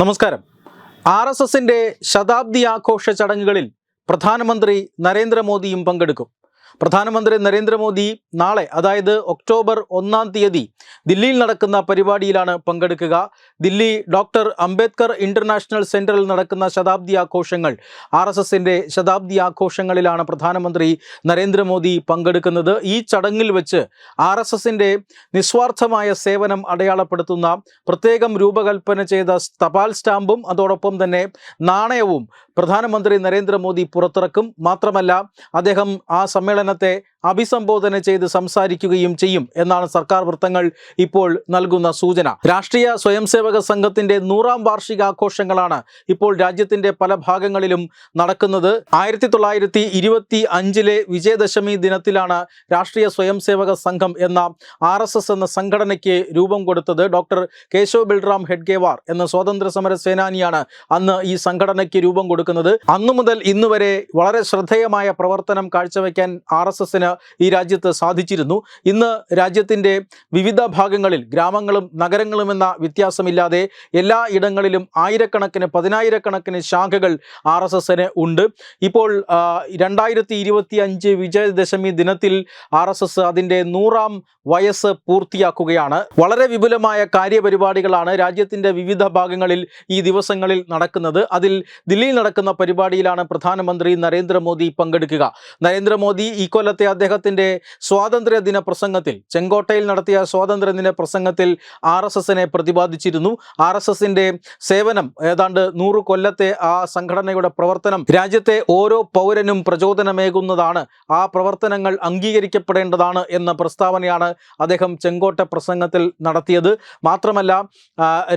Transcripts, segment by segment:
നമസ്കാരം. R S എസിന്റെ ശതാബ്ദി ആഘോഷ ചടങ്ങുകളിൽ പ്രധാനമന്ത്രി നരേന്ദ്രമോദിയും പങ്കെടുക്കും. പ്രധാനമന്ത്രി നരേന്ദ്രമോദി നാളെ അതായത് ഒക്ടോബർ ഒന്നാം തീയതി ദില്ലിയിൽ നടക്കുന്ന പരിപാടിയിലാണ് പങ്കെടുക്കുക. ദില്ലി ഡോക്ടർ അംബേദ്കർ ഇന്റർനാഷണൽ സെന്ററിൽ നടക്കുന്ന ശതാബ്ദി ആഘോഷങ്ങൾ ആർ എസ് എസിന്റെ ശതാബ്ദി ആഘോഷങ്ങളിലാണ് പ്രധാനമന്ത്രി നരേന്ദ്രമോദി പങ്കെടുക്കുന്നത്. ഈ ചടങ്ങിൽ വെച്ച് ആർ എസ് എസിന്റെ നിസ്വാർത്ഥമായ സേവനം അടയാളപ്പെടുത്തുന്ന പ്രത്യേകം രൂപകൽപ്പന ചെയ്ത തപാൽ സ്റ്റാമ്പും അതോടൊപ്പം തന്നെ നാണയവും പ്രധാനമന്ത്രി നരേന്ദ്രമോദി പുറത്തിറക്കും. മാത്രമല്ല അദ്ദേഹം ആ സമ്മേളനത്തെ അഭിസംബോധന ചെയ്ത് സംസാരിക്കുകയും ചെയ്യും എന്നാണ് സർക്കാർ വൃത്തങ്ങൾ ഇപ്പോൾ നൽകുന്ന സൂചന. രാഷ്ട്രീയ സ്വയംസേവക സംഘത്തിന്റെ നൂറാം വാർഷികാഘോഷങ്ങളാണ് ഇപ്പോൾ രാജ്യത്തിന്റെ പല ഭാഗങ്ങളിലും നടക്കുന്നത്. ആയിരത്തി തൊള്ളായിരത്തി ഇരുപത്തി അഞ്ചിലെ വിജയദശമി ദിനത്തിലാണ് രാഷ്ട്രീയ സ്വയംസേവക സംഘം എന്ന ആർ എസ് എസ് എന്ന സംഘടനയ്ക്ക് രൂപം കൊടുത്തത് ഡോക്ടർ കേശവ് ബിൽറാം ഹെഡ്ഗേവാർ എന്ന സ്വാതന്ത്ര്യ സമര സേനാനിയാണ് അന്ന് ഈ സംഘടനയ്ക്ക് രൂപം കൊടുക്കുന്നത്. അന്നു മുതൽ ഇന്നുവരെ വളരെ ശ്രദ്ധേയമായ പ്രവർത്തനം കാഴ്ചവെക്കാൻ ആർ എസ് എസിന് ഈ രാജ്യത്ത് സാധിച്ചിരുന്നു. ഇന്ന് രാജ്യത്തിന്റെ വിവിധ ഭാഗങ്ങളിൽ ഗ്രാമങ്ങളും നഗരങ്ങളും എന്ന വ്യത്യാസമില്ലാതെ എല്ലാ ഇടങ്ങളിലും ആയിരക്കണക്കിന് പതിനായിരക്കണക്കിന് ശാഖകൾ ആർ എസ് എസിന് ഉണ്ട്. ഇപ്പോൾ രണ്ടായിരത്തി ഇരുപത്തി അഞ്ച് വിജയദശമി ദിനത്തിൽ ആർ എസ് എസ് അതിന്റെ നൂറാം വയസ്സ് പൂർത്തിയാക്കുകയാണ്. വളരെ വിപുലമായ കാര്യപരിപാടികളാണ് രാജ്യത്തിന്റെ വിവിധ ഭാഗങ്ങളിൽ ഈ ദിവസങ്ങളിൽ നടക്കുന്നത്. അതിൽ ദില്ലിയിൽ നടക്കുന്ന പരിപാടിയിലാണ് പ്രധാനമന്ത്രി നരേന്ദ്രമോദി പങ്കെടുക്കുക. നരേന്ദ്രമോദി ഈ കൊല്ലത്തെ അദ്ദേഹത്തിന്റെ സ്വാതന്ത്ര്യദിന പ്രസംഗത്തിൽ ചെങ്കോട്ടയിൽ നടത്തിയ സ്വാതന്ത്ര്യദിന പ്രസംഗത്തിൽ ആർ എസ് എസിനെ പ്രതിപാദിച്ചിരുന്നു. ആർ എസ് എസിന്റെ സേവനം ഏതാണ്ട് നൂറ് കൊല്ലത്തെ ആ സംഘടനയുടെ പ്രവർത്തനം രാജ്യത്തെ ഓരോ പൗരനും പ്രചോദനമേകുന്നതാണ്. ആ പ്രവർത്തനങ്ങൾ അംഗീകരിക്കപ്പെടേണ്ടതാണ് എന്ന പ്രസ്താവനയാണ് അദ്ദേഹം ചെങ്കോട്ട പ്രസംഗത്തിൽ നടത്തിയത്. മാത്രമല്ല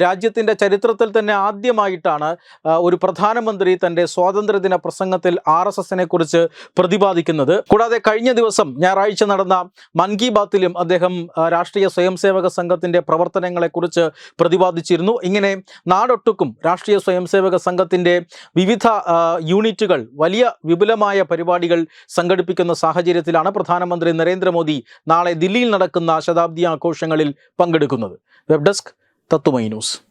രാജ്യത്തിന്റെ ചരിത്രത്തിൽ തന്നെ ആദ്യമായിട്ടാണ് ഒരു പ്രധാനമന്ത്രി തന്റെ സ്വാതന്ത്ര്യദിന പ്രസംഗത്തിൽ ആർ എസ് എസിനെ കുറിച്ച് പ്രതിപാദിക്കുന്നത്. കൂടാതെ കഴിഞ്ഞ ദിവസം ഞായറാഴ്ച നടന്ന മൻ കി ബാത്തിലും അദ്ദേഹം രാഷ്ട്രീയ സ്വയംസേവക സംഘത്തിന്റെ പ്രവർത്തനങ്ങളെക്കുറിച്ച് പ്രതിപാദിച്ചിരുന്നു. ഇങ്ങനെ നാടൊട്ടുക്കും രാഷ്ട്രീയ സ്വയംസേവക സംഘത്തിന്റെ വിവിധ യൂണിറ്റുകൾ വലിയ വിപുലമായ പരിപാടികൾ സംഘടിപ്പിക്കുന്ന സാഹചര്യത്തിലാണ് പ്രധാനമന്ത്രി നരേന്ദ്രമോദി നാളെ ദില്ലിയിൽ നടക്കുന്ന ശതാബ്ദി ആഘോഷങ്ങളിൽ പങ്കെടുക്കുന്നത്. വെബ് ഡെസ്ക് തത്തുമൈ ന്യൂസ്.